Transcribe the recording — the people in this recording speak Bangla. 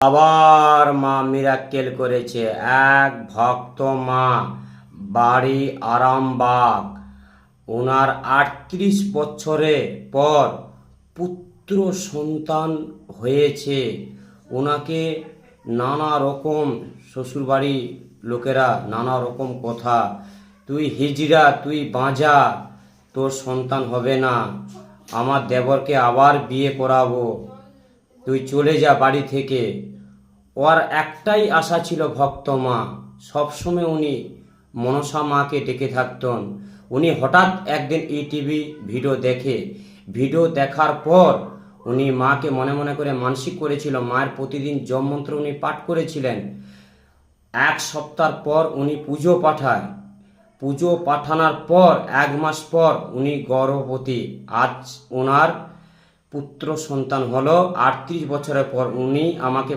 আবার মা মিরাক্কেল করেছে। এক ভক্ত মা, বাড়ি আরামবাগ। ওনার আটত্রিশ বছরে পর পুত্র সন্তান হয়েছে। ওনাকে নানা রকম শ্বশুরবাড়ি লোকেরা নানা রকম কথা, তুই হিজড়া, তুই বাঁজা, তোর সন্তান হবে না। আমার দেবরকে আবার বিয়ে করাবো। তুই চলে যা বাড়ি থেকে। ওর একটাই আশা ছিল ভক্ত মা। সবসময় উনি মনসা মাকে ডেকে থাকতেন। উনি হঠাৎ একদিন এই টিভি ভিডিও দেখে। ভিডিও দেখার পর উনি মাকে মনে মনে করে মানসিক করেছিল, মায়ের প্রতিদিন জম মন্ত্র উনি পাঠ করেছিলেন। এক সপ্তাহ পর উনি পুজো পাঠায়। পুজো পাঠানোর পর, এক মাস পর উনি গর্ভবতী। আজ ওনার পুত্র সন্তান হলো আটত্রিশ বছরের পর উনি আমাকে